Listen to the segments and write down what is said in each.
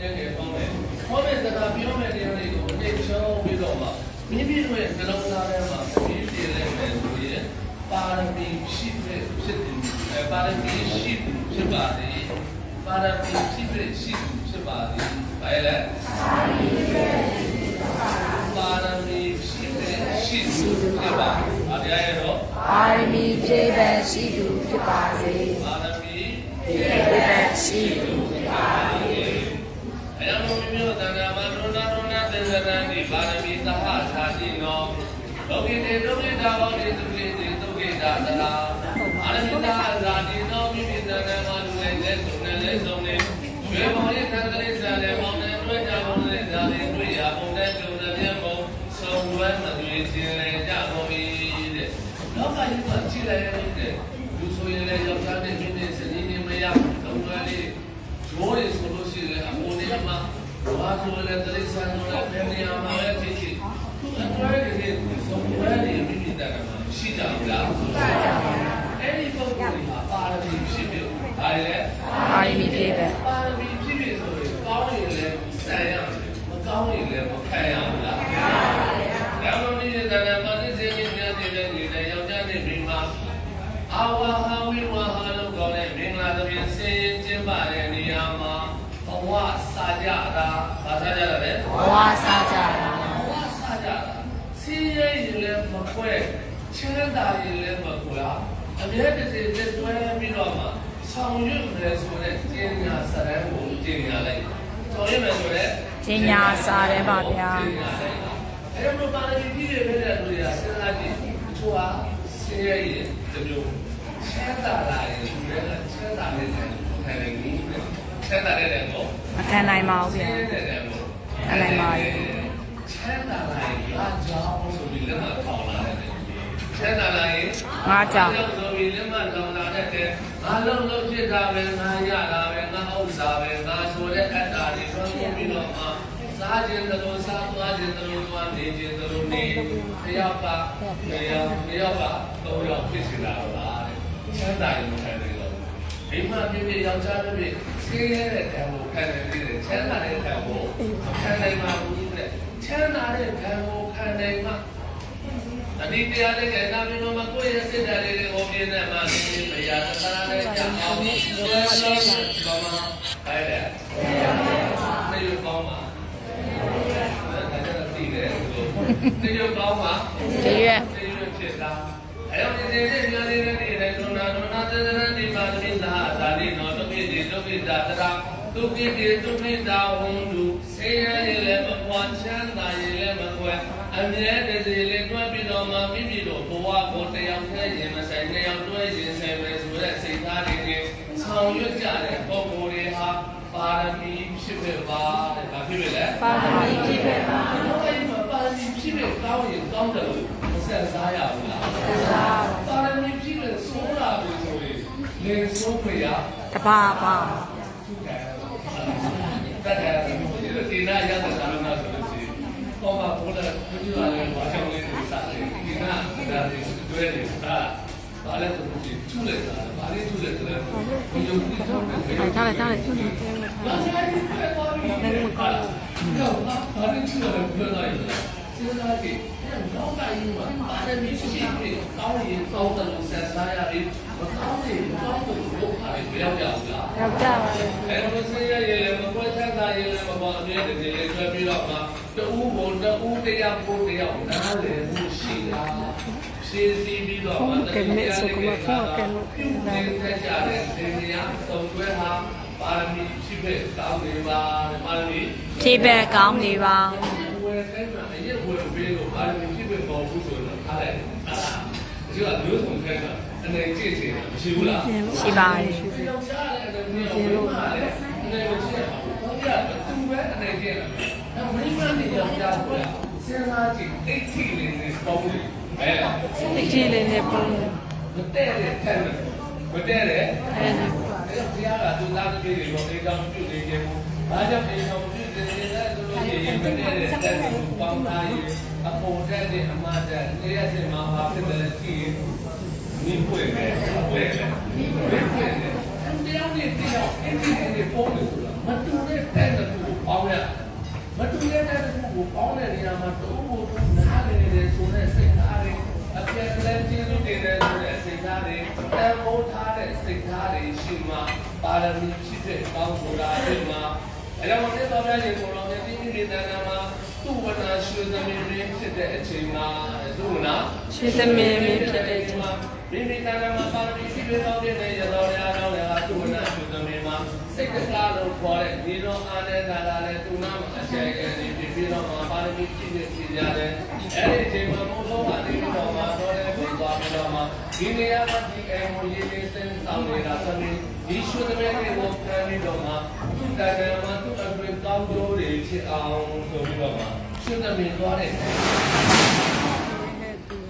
လည်းငယ်ပေါင်းတယ်ဟောတဲ့စကားပြောမဲ့တရားတွေကိုအတိတ်ချောပြီးတော့မှမိမိတို့ရဲ့နှလုံးသားထဲမှာပြည့်ပြည့်လေးနဲ့ဆိုရင်ပါရမီရှိတဲ့ဖြစ်တယ်အဲပါရမီရှိဖြစ်ပါလေပါရမီရှိတဲ့ရှိဖြစ်ပါလေဘာလဲပါရမီရှိတဲ့ရှိဖြစ်ပါအတရားရတော့အာရမီပြေပန်ရှိသူဖြစ်ပါစေပါရမီပြေပန်ရှိသူအယံမမိမျိုးတဏ္ဍာမဒုနာဒုနာ သေဇရံဒီပါရမီသဟသာတိနောလောကိတေဒုက္ခိတာဘောတိဒုက္ခိတေဒုက္ခိတာသရာအာရမိသဟသာတိနောမိမိတဏ္ဍာမလူလည်းလဲဆုံးနဲ့လဲဆုံးနဲ့ရွေမောရိသံကလေးစားတယ်မောင်နဲ့တွေ့ကြပုံနဲ့ဒါလေးတွေ့ရပုံနဲ့ကြုံတဲ့မြတ်ပုံဆုံးလွဲမသွေခြင်းလဲကြကုန်ပြီတဲ့လောကကြီးကကြည်လိုက်ရတဲ့လူဆိုရင်လည်းယောက်ျားနဲ့မိမိစနေနေမရသုံးလွဲလေး ရိုးတွေဆိုလို့ရှိရင်အပေါ်နေမှာ ဘာဆိုလဲတရိစ္ဆာန်တို့လည်းဘယ်နေရာမှာလဲဖြစ်ဖြစ်အဲ့ဒါတွေဒီဆုံးဝဲနေမိမိတတ်တာရှိကြဘူးလားရှိကြပါဘူးအဲ့ဒီပုံစံမှာပါရမီဖြစ်ဖြစ်ဒါလည်းအာရမီပြေပန်ပါရမီဖြစ်ဖြစ်ဆိုရင်ကောင်းရင်လည်းဆံရမယ်မကောင်းရင်လည်းမ ဝစားကြတာဘဝစာကြတာစီးရဲရင်လည်းမခွဲချမ်းသာရင်လည်းမခွဲအမြဲတစေလက်တွဲပြီးတော့မှဆောင်ရွက်မယ်ဆိုတဲ့ကျင့်ညာစရန်ကိုကျင့်ညာလိုက်ဆောင်ရွက်မယ်ဆိုတဲ့ကျင်ညာစာရဲပါဗျာအဲ့တော့ပါရမီပြည့်ပြည့်တဲ့လူတွေကစဉ်းစားကြည့်သူဟာဆင်းရဲရင်ဒီလိုချမ်းသာလာရင်သူလည်းချမ်းသာတဲ့ဆိုင်ကိုခံနိုင်ပြီချမ်းသာတဲ့တဲ့ကိုမခံနိုင်ပါဘူးဆဗျာ င်းရဲတဲ့တဲ့ကိုခံနိုင်ပါဘူးချမ်းသာလာရင်အားကြောင်းဆိုပြီးလက်မထောင်လာတဲ့ချမ်းသာလာရင်ငါကြောင့်ဆိုပြီးလက်မထောင်လာတဲ့ငါလုံးလုံးဖြစ်တာပဲငါရတာပဲငါဥစ္စာပဲငါဆိုတဲ့အတ္တတွေဘုံပြီးတော့မှစားခြင်းတလို့စားသွားခြင်းတလို့သွားနေခြင်းတလို့နေတယောက်ကတယောက်တယောက်ကတော့ယောက်ဖြစ်နေတာပါတဲ့ချမ်းသာရင်မခံနိုင်တော့မိမပြည့်ပြည့်ယောက်ျားပြည့်ပြည့်ဆင်းရဲတဲ့ကံကိုခံနိုင်ပြီးတယ်ချမ်းသာတဲ့ ကံကိုခံနိုင်မှာဘူးတဲ့ချမ်းသာတဲ့ကံကိုခံနိုင်မှာအဒီတရားလေးကနာမည်တော်မှာကိုယ့်ရဲ့စိတ်ဓာတ်လေးကိုပြည့်နေမှာဒီမရတနာနဲ့ကြောက်အောင်ဆွဲဆွဲဘာမှအဲ့ဒါနေရကောင်းပါအဲ့ဒါတည်တယ်ဒီလိုကောင်းပါတရွက်သိရဖြစ်တာအဲ့တော့ဒီနေ့ညနေနေ့နေ့ဒုနာဒုနာသဇရတိပါတိသာဇာတိနောဒုက္ခိတိဒုက္ခိတာတရာ ဒုက္ခိတိဒုက္ခိတာဝန္တုဆေရရေလည်းမပွားချမ်းသာရေလည်းမကွယ်အမြဲတစေလေးတွဲပြီးတော့မှမိမိတို့ဘဝကိုတယောက်တည်းရင်မဆိုင်တယောက်တွဲရင်ဆိုင်ပဲဆိုတဲ့စိတ်သားတွေနဲ့ဆောင်ရွက်ကြတဲ့ပုဂ္ဂိုလ်တွေဟာပါရမီဖြစ်ဖြစ်ပါတဲ့။ဘာဖြစ်ဖြစ်လဲ။ပါရမီပြေပန်ပါဘုရားကြီးမှာပါရမီဖြစ်ဖြစ်ကောင်းရင်ကောင်းတယ်လို့မဆက်စားရဘူးလားသာပါရမီဖြစ်ဖြစ်ဆိုးလာပြီဆိုရင်လင်ဆိုးခွေရတပါပါ လိုဒီနာရတဲ့သာမဏေဆိုလို့ရှိရင်ပေါ်မှာပေါ်လာဘုရားလည်းဘာကြောင့်လဲဒီစားတယ်ဒီနာဒါတွေတွေ့တယ်ဟာဘာလဲဆိုလို့ရှိရင်ချူလိုက်တာဘာလဲချူလိုက်တယ်ဘုရားကြီးချူတယ်ထားလိုက်ထားလိုက်ဘာသာရေးပဲပေါ်ပြီးတယ်ဟာတော့ဘာလဲချူတယ်ဘယ်လိုလဲစဉ်းစားကြည့်တော့ကရင်မှာပါရမီရှိတယ်ကောင်းရင်ကောင်းတယ်လို့ဆက်စားရ ပေါ်အမြဲတည်းလေးဆွဲပြီးတော့မှတူဘုံတူတရားကိုတရားနားလည်မှုရှိတာရှင်းစီပြီးတော့မှတကယ်နဲ့ဆိုကမှဖောက်ကဲလို့ဒီကြတဲ့ဒီနေရာသုံးတွဲဟာပါရမီရှိပဲကောင်းနေပါပါရမီပြေပန်ကောင်းနေပါဝယ်ခိုင်းမှာအရက်ဝယ်ပေးလို့ပါရမီရှိပဲပေါ်ဘူးဆိုတော့အားလိုက်အားလားဒီကမျိုးစုံခိုင်းတာအနေကြည့်ချင်မရှိဘူးလားရှိပါတယ်ဒီလိုကြားရတယ်ဒီလိုဝင်လာတယ်အနေမကျက်ဘူး ရတာ။ဒါမင်းမနေကြတာပေါ့။စဉ်းစားကြည့်အိတ်ထိလေးနဲ့ပုံလေး။အဲ။အိတ်ထိလေးနဲ့ပုံလေး။မတည့်တဲ့ထဲမှာမတည့်တဲ့အဲ။အဲ့ဘုရားကသူသားသမီးတွေတော့အိတ်ကောင်ပြုနေကြဘူး။ဘာကြောင့်အိတ်ကောင်ပြုနေကြလဲဆိုလို့ရှိရင်မတည့်တဲ့ထဲမှာပေါင်းထားရင်အပေါ်တက်တဲ့အမှားတက်နေရစင်မှာဟာဖြစ်တယ်ကြည့်ရင်ဒီပွဲနဲ့ပွဲနဲ့ဒီပွဲနဲ့တရားနဲ့တရားအင်းဒီနဲ့ပုံလို့ဆိုတာမတူ ပေါင်းတဲ့နေရာမှာတူကိုတူနားလည်နေတယ်ဆိုတဲ့စိတ်ထားတွေအပြည့်အလဲကျေးဇူးတင်တယ်ဆိုတဲ့စိတ်ထားတွေတန်ဖိုးထားတဲ့စိတ်ထားတွေရှိမှပါရမီဖြစ်တဲ့ကောင်းဆိုတာဒီမှာအဲကြောင့်မြတ်စွာဘုရားရှင်ကိုယ်တော်မြတ်ကြီးမြတ်တန်ခါမှာသူ့ဝနာရွှေသမီးလေးဖြစ်တဲ့အချိန်မှာသူ့ဝနာရွှေသမီးလေးဖြစ်တဲ့အချိန်မှာမိမိတန်ခါမှာပါရမီဖြစ်တဲ့ကောင်းတဲ့ရတော်ရာတော်ရာသူ့ဝနာရွှေသမီးမှာစိတ်တကားလို့ခေါ်တဲ့ဒီတော်အာနဲ့သာလာတဲ့သူနာမှာအခြေခံနေ ပြီးပြီးတော့မှာပါရမီဖြစ်တဲ့ဖြစ်ကြတယ်အဲဒီအချိန်မှာမိုးဆုံးပါနေပြီးတော့မှာတော်လည်းပြီးသွားပြီးတော့မှာဒီနေရာမှာဒီအမေရေးလေးစင်ဆောင်နေတာသမီးဒီရွှေသမီးလေးကိုပြန်ပြီးတော့မှာသူ့တန်ခါမှာသူ့အတွင်ကောင်းကျိုးတွေဖြစ်အောင်ဆိုပြီးတော့မှာရွှေသမီးသွားတဲ့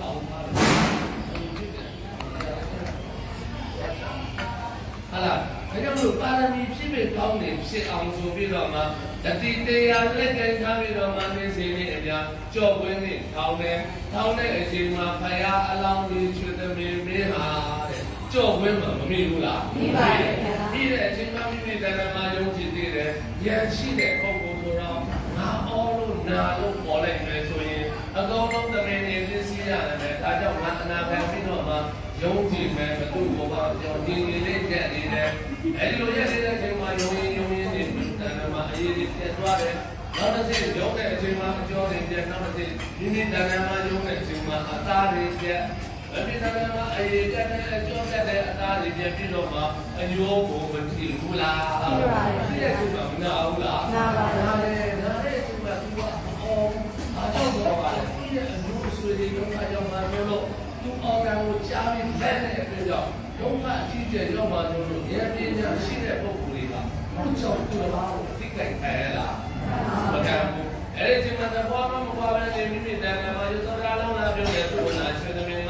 အောင်းပါဟာလားဒါကြောင့်မို့ပါရမီဖြစ်ဖြစ်ကောင်းတယ်ဖြစ်အောင်ဆိုပြီးတော့မှ တတိတရားလက်ကင်ထားပြီးတော့မှနေစီလေးအများကြော့ကွင်းနဲ့ထောင်းတယ်ထောင်းတဲ့အချိန်မှာဖယားအလောင်းကြီးချွေသမီးမင်းဟာတဲ့ကြော့ကွင်းမှာမမိဘူးလားမိပါတယ်ဗျာပြီးတဲ့အချိန်မှာမိမိတဏ္ဍာမယုံကြည်သေးတယ်ဉာဏ်ရှိတဲ့ပုဂ္ဂိုလ်ဆိုတော့ငါအောလို့နာလို့ပေါ်လိုက်မယ်ဆိုရင်အကောင်လုံးသမီးနေသိစီရတယ်ပဲဒါကြောင့်ငါအနာခံပြီးတော့မှယုံကြည်မယ်ဘသူ့ဘောကကြောင့်ဒီနေလေးကြက်နေတယ်အဲဒီလိုရက်နေတဲ့အချိန်မှာယုံရင်ယုံရင်နေတဏ္ဍာမအရေးကြီး ပြတ်သွားတယ်နောက်တစ်စိရုံးတဲ့အချိန်မှာအကျော်တွေပြတ်နောက်တစ်စိဒီနေ့တဏ္ဍာမယုံတဲ့အချိန်မှာအသားတွေပြတ်အပိသနာမအရေးကြတဲ့အကျော်တဲ့အသားတွေပြတ်ပြီးတော့မှအယိုးကိုမကြည့်ဘူးလားဒီရဲ့ချိန်မှာမနာဘူးလားနာပါနာတယ်နာတဲ့ချိန်မှာသူကအော်အားကြောင့်တော့ပါလေဒီရဲ့အမျိုးအဆွေတွေရောအကြောင်းမှာလို့သူအော်ကန်ကိုကြားပြီးလက်နဲ့အတွက်ကြောင့်ဒုက္ခအကြီးကျယ်ရောက်မှလို့ဉာဏ်ပညာရှိတဲ့ပုဂ္ဂိုလ်တွေကဘုကြောင့်သူ့ဘာကိုသိကြတယ်လားမကဘူးအဲ့ဒီချိန်မှာတော့ဘာမှမပွားဘဲနေမိမိတန်ခါမှာရသောတာလောင်းလာပြောတဲ့သူ့နာရွှေသမီးက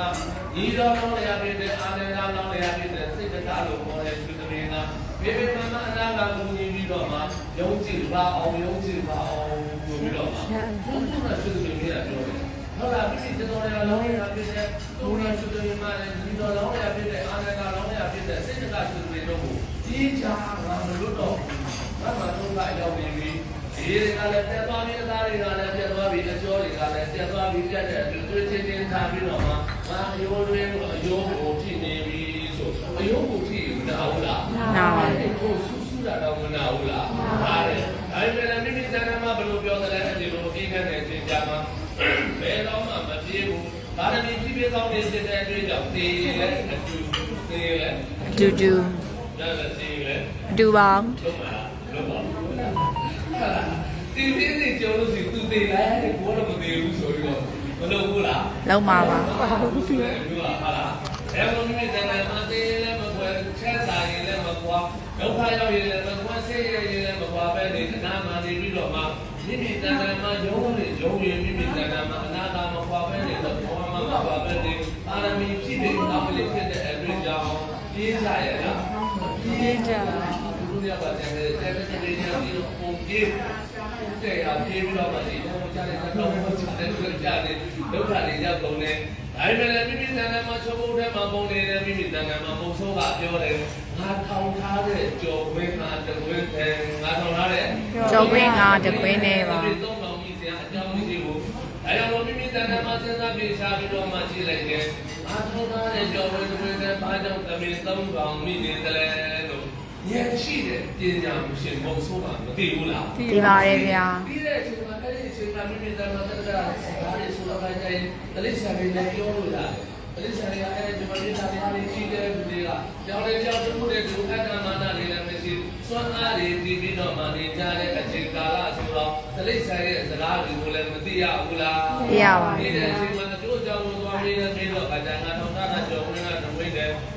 ဤတော်လောင်းလျာပြတဲ့အာနေလာလောင်းလျာပြတဲ့စိတ်တကားလို့ခေါ်တဲ့ရွှေသမီးကဘေဘေမမအနာကကူညီပြီးတော့မှယုံကြည်ပါအောင်ယုံကြည်ပါအောင်ဆိုပြီးတော့မှဘုရားရွှေသမီးကပြောတယ်ဟုတ်လားမိမိတော်ရလောင်းရပြတဲ့သူ့နာရွှေသမီးမှလည်းဒီတော်လောင်းရပြတဲ့အာနေလာလောင်းရပြတဲ့စိတ်တကားရွှေသမီးတို့ကို ဒီချာငါမလို့တော့ဘာမှတော့ကရောက်နေပြီဒီတွေကလည်းတက်သွားပြီးအသားတွေကလည်းပြတ်သွားပြီးအကျော်တွေကလည်းပြတ်သွားပြီးပြတ်တဲ့အတွက်တွေ့ချင်းချင်းထားပြီးတော့မှငါအယိုးတွင်အယိုးကိုဖြစ်နေပြီဆိုအယိုးကိုဖြစ်မနာဘူးလားကိုဆူဆူတာတော့မနာဘူးလားဟာတယ်ဒါပေမဲ့မိမိတဏ္ဍာမဘယ်လိုပြောသလဲဒီလိုအပြီးကနေသင်ကြမှာဘယ်တော့မှမပြေဘူးဗာရမီပြည့်ပြည့်ကောင်းနေတဲ့အတွက်ကြောင့်သေလဲအတူသေလဲအတူတူဒါလည်းသေလဲအတူပါ လုံးပါလုံးပါဒီဒီနေကြောလို့စီသူသေးလားကိုတော့မသေးဘူးဆိုပြီးတော့မလုပ်ဘူးလားလုံးပါပါဟုတ်ပြီဟာလားအဲလိုမျိုးတဲ့နာမသေးလည်းမကွယ်ချက်စာရင်လည်းမကွာဒုက္ခရောက်ရင်လည်းမကွာဆေးရရင်လည်းမကွာပဲနေအနာမှနေပြီးတော့မှမိမိတဏ္ဍာမှာယုံနေယုံရင်မိမိတဏ္ဍာမှာအနာတာမကွာပဲနေတော့ဘောမှာမကွာပဲနေအာရမီဖြစ်ပြီးကောင်းလေးဖြစ်တဲ့အတွေ့အကြုံပြေးကြရလားပြေး ကြပါလူတွေကပါတယ်တဲ့တဲ့တဲ့တဲ့ဒီပုံပြေးတဲ့ရပြေးပြီးတော့မှဒီတော့ကြားတယ်တော့ကြားတယ်လို့ကြားတယ်ဒုက္ခတွေရောက်ကုန်တယ်ဒါပေမဲ့မိမိတန်ခါမှာချုပ်ဖို့ထဲမှာပုံနေတယ်မိမိတန်ခါမှာပုံဆိုးကပြောတယ်ငါထောင်ထားတဲ့ကြော်ဝင်းမှာတကွင်းထဲငါထောင်ထားတဲ့ကြော်ကွင်းကတကွင်းနဲ့ပါဒီတော့မောင်ကြီးစရာအကြောင်းမရှိဘူးအဲတော့မိမိတန်ခါမှာစဉ်းစားပြီးရှားပြီးတော့မှကြည့်လိုက်တယ်ငါထောင်ထားတဲ့ကြော်ဝင်းတကွင်းထဲဘာကြောင့်တမင်သုံးကောင်မိနေတယ်လဲလို့ ဉာဏ်ရှိတဲ့ပညာရှင်ဘုံဆိုးတာမသိဘူးလားဒီပါတယ်ဗျာပြီးတဲ့အချိန်မှာအဲ့ဒီအချိန်မှာမိမိသားမတက္ကရာစကားလေးဆိုတော့ခိုင်းတယ်တလိဆာတွေလည်းပြောလို့ရတယ်တလိဆာတွေကအဲ့ဒီမှာဒီသားတွေကြီးတဲ့လူတွေကကြောင်းလေးကြောင်းမှုတဲ့လူအတ္တမာနတွေလည်းမရှိစွမ်းအားတွေတည်ပြီးတော့မှနေကြတဲ့အချိန်ကာလဆိုတော့တလိဆာရဲ့စကားတွေကိုလည်းမသိရဘူးလားသိရပါဒီဘူးတဲ့အချိန်မှာတို့ကြောင့်သွားပြီးတော့ပြီးတော့အကြံငါထောင်တာကြောင့်ဝင်ကတဝိတယ်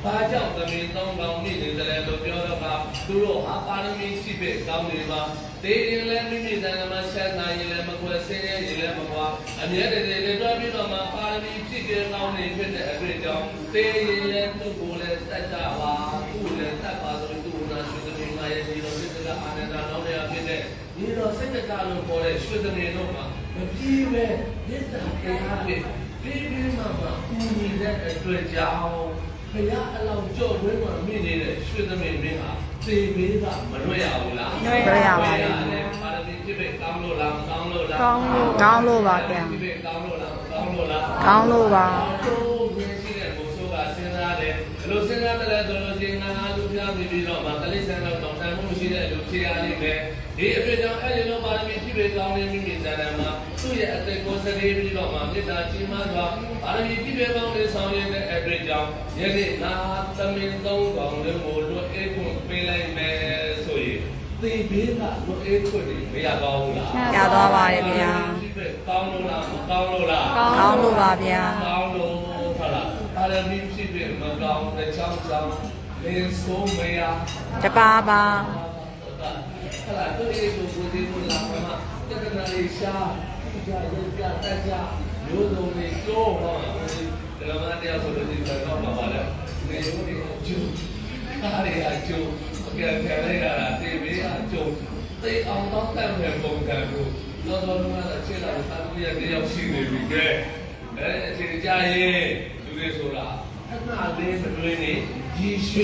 ဘာကြောင့်သမီးသုံးပေါင်းမိနေတယ်လို့ပြောတော့ကသူတို့ဟာပါရမီရှိပဲကောင်းနေပါတေးရင်လည်းမိမိတန်ခါမှာဆက်နိုင်ရင်လည်းမကွယ်ဆင်းရဲရင်လည်းမကွာအမြဲတည်းတည်းတွားပြီးတော့မှပါရမီဖြစ်ကြကောင်းနေဖြစ်တဲ့အတွေ့အကြုံတေးရင်လည်းသူ့ကိုယ်လည်းတတ်တာပါသူ့လည်းတတ်ပါဆိုသူ့နာရှိသမီးမရဲ့ဒီလိုစိတ်ကအာနန္ဒနောက်ရဖြစ်တဲ့ဒီလိုစိတ်ကလို့ခေါ်တဲ့ရွှေသမီးတို့မှာမပြေးပဲမေတ္တာတရားတွေပြေးပြေးမှမှဦးညီတဲ့အတွက်ကြောင့် ဘုရားအလောင်းကြော့ဝင်းမှာမိနေတဲ့ရွှေသမီးမင်းဟာသေဘေးကမလွတ်ရဘူးလားလွတ်ရပါဘူးရတယ်ပါရမီဖြစ်ဖြစ်ကောင်းလို့လားမကောင်းလို့လားကောင်းလို့ကောင်းလို့ပါဗျာဖြစ်ကောင်းလို့လားမကောင်းလို့လားကောင်းလို့ပါတို့မြင်ရှိတဲ့ဘုဆိုးကစဉ်းစားတယ်ဘယ်လိုစဉ်းစားတယ်လဲဆိုလို့ချင်းငါအားလုံးပြပြီးပြီးတော့မှကလေးဆန်းတော့တောင်းတမှုရှိတဲ့လူဖြေရလိမ့်မယ်ဒီအဖြစ်ကြောင့်အဲ့ဒီလိုပါရမီဖြစ်ပြီးကောင်းနေမိမိတန်တန်မှာ သူ့ရဲ့အသက်ကိုစတေးပြီးတော့မှမေတ္တာကြီးမားစွာပါရမီဖြစ်ပြီးကောင်းနေဆောင်ရတဲ့အဖြစ်ကြောင့်ယနေ့ငါသမင်သုံးကောင်လုံးကိုလွတ်အေးခွင့်ပေးလိုက်မယ်ဆိုရင်သေဘေးကလွတ်အေးခွင့်မရပါဘူးလားရသွားပါတယ်ဗျာကောင်းလို့လားမကောင်းလို့လားကောင်းလို့ပါဗျာကောင်းလို့ဟုတ်လားပါရမီဖြစ်ပြီးမကောင်းတဲ့ချောင်းချောင်းလင်းဆိုးမရတပါပါဟုတ်လားတို့ဒီကိုကိုဒီကိုလာမှာတက္ကနာလေးရှား ကြရုပ်ပြတက်ကြမျိုးစုံလေးကြောဟောဒီလမန်တရားဆိုလို့ဒီကတော့ပါပါလေနေရုံးဒီကျူအားရအကျူအကယ်ကလေးကလာတေးပြီးအကျူသိအောင်တော့တတ်မဲ့ပုံစံကိုတော်တော်များများချက်လာတာသူရဲ့တယောက်ရှိနေပြီကဲအဲအချိန်ကြာရင်လူတွေဆိုတာအနာလေးမတွေးနေဒီရှိ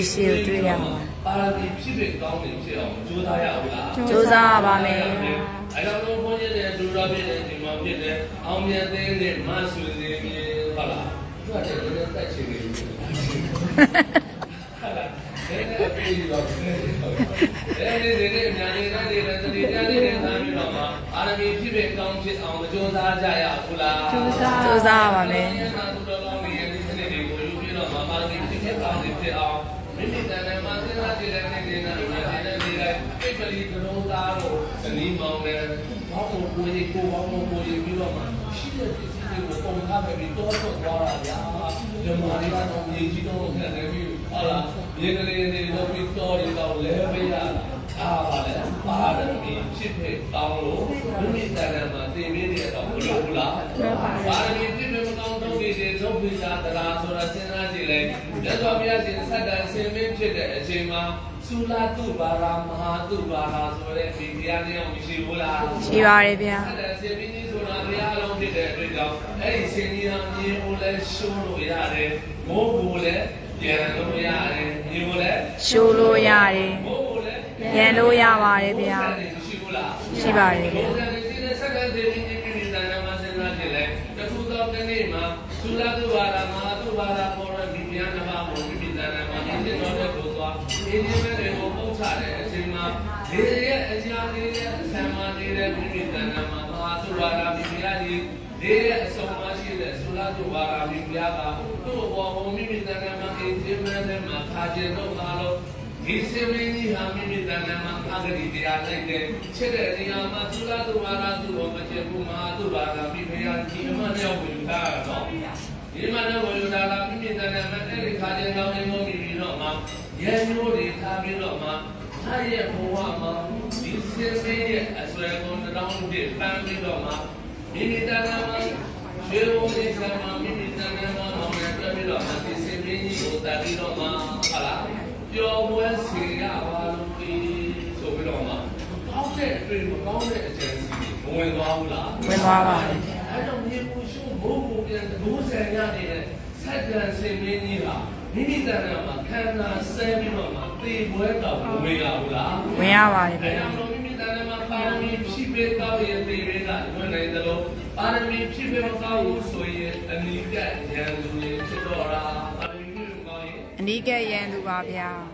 ပါရမီဖြစ်ဖြစ်ကောင်းနေဖြစ်အောင်ကြိုးစားရအောင်လားစူးစမ်းပါမယ်အဲတော့ဘုန်းကြီးတဲ့ဒူရပြည့်တဲ့ဒီမှာဖြစ်တဲ့အောင်မြတ်သိန်းတဲ့မဆူစင်မြေဟုတ်လားသူကတည်းကလည်းတက်ချင်နေတယ်ဟုတ်လားဒါနဲ့ပြည်တော့အဲဒီဒီနေ့ညာနေနေတဲ့တတိယနေ့နဲ့သားပြီးတော့မှအာရမီဖြစ်ဖြစ်ကောင်းဖြစ်အောင်ကြိုးစားကြရဘူးလားစူးစမ်းပါမယ် သူတော်ကောင်းတွေရဲ့ဒီနေ့တွေကိုယူပြီးတော့မှပါရမီဖြစ်ဖြစ်ကောင်းဖြစ်အောင်မိမိတန်တယ်မှာစဉ်းစားကြည့်တဲ့နေ့တွေနဲ့ညာနေတဲ့နေ့တိုင်းပြိပလီကလုံးသားကိုဇနီးမောင်နဲ့ဘောင်း ကိုကိုကြီးကိုဘောင်းကိုကိုကြီးပြီးတော့မှရှိတဲ့ပစ္စည်းတွေကိုပုံထားပဲပြီးတော့တော့သွားတာဗျာဓမ္မတွေကတော့မြေကြီးတော့ခက်နေပြီဟုတ်လားမြေကလေးတွေတော့ပြီးတော့တွေတော့လဲမရအားပါလေပါရမီဖြစ်ဖြစ်ကောင်းလို့မိမိတန်တယ်မှာသင်ပေးနေတော့ဘုရားဘုလားပါရမီဖြစ်ဖြစ်မကောင်းတော့ဒီတွေသုတ်ပိသာတရာဆိုတာစဉ်းစားကြည့်လိုက်မြတ်စွာဘုရားရှင်ဆက်တန်ဆင်မင်းဖြစ်တဲ့အချိန်မှာ သုလာတုပါရာမဟာတုပါရာဆိုတဲ့ဒီတရားလေးအောင်မရှိဘူးလားရှိပါတယ်ဗျာအဲ့ဒါဆင်မင်းကြီးဆိုတာဘုရားအလုံးဖြစ်တဲ့အတွက်ကြောင့်အဲ့ဒီဆင်ကြီးဟာမြေကိုလည်းရှုံးလို့ရတယ်မိုးကိုလည်းပြန်လို့ရတယ်မြေကိုလည်းရှိုးလို့ရတယ်မိုးကိုလည်းပြန်လို့ရပါတယ်ဗျာရှိဘူးလားရှိပါတယ်ဗျာဘုရားရှင်ဒီစက္ကန့်ဒေဝီကြီးပြည်တန်မှာစဉ်းစားကြည့်လိုက်တခုသောတနေ့မှာသုလာတုဝါရမဟာတုဝါရပေါ်ရမိမြာနမမောပြည်တန်မှာအင်းဒီတော်တဲ့ကိုသွားအင်းဒီမဲ့တွေကိုပုံချတဲ့အချိန်မှာ ဒီရဲ့အကြာလေးရဲ့အဆံမနေတဲ့ပြည်တန်မှာမဟာတုဝါရမိမြာကြီးဒီရဲ့အဆုံးမရှိတဲ့သုလာတုဝါရမိမြာကသူ့ဘောဘုံမိမိတန်မှာအင်းဒီမဲ့မှာခါကျတော့မှာလို့ဒီစေမင်းကြီးဟာမိမိတဏ္ဍာမှာအဂတိတရားလိုက်တဲ့ချက်တဲ့နေရာမှာသုလာသူဝါရသူဘောမချက်ဘူးမဟာသူဝါရမိဖုရားကြီးအမှန်တရားကိုယူတာတော့ဒီမှာတော့ဝယူတာကမိမိတဏ္ဍာမှာတဲ့ခါကျတော့နေမို့မိပြီးတော့မှရဲမျိုးတွေထားပြီးတော့မှ အားရဲ့ဘဝမှာဒီစေမင်းရဲ့အစွဲကုန်တောင်းပြပန်းပြီးတော့မှမိမိတဏ္ဍာမှာရွှေဘုံဒီဆံမှာမိမိတဏ္ဍာမှာမောင်ရပြပြီးတော့မှဒီစေမင်းကြီးကိုတတ်ပြီးတော့မှဟာလားပျော်ပွဲစေရပါလို့ဒီဆိုပြီးတော့မှကောင်းတဲ့အတွေ့မကောင်းတဲ့အကြံစီမဝင်သွားဘူးလားဝင်သွားပါတယ်အဲတော့မြေပူရှုံးဘိုးဘုံပြန်တကူဆယ်ရနေတဲ့ဆက်ကန်စင်မင်းကြီးဟာ မိမိတန်တာမှာခန္ဓာဆဲပြီးတော့မှသေပွဲတော်မဝင်ရဘူးလားဝင်ရပါတယ်အဲဗျာတော့မိမိတန်တာမှာပါရမီဖြစ်ပေကောင်းရဲ့သေရဲကဝင်နိုင်တယ်လို့ပါရမီဖြစ်ပေမကောင်းဘူးဆိုရင်အနိကဉာဏ်လူတွေဖြစ်တော့တာပါရမီဖြစ်ကောင်းရင်အနိကရန်သူပါဗျာပ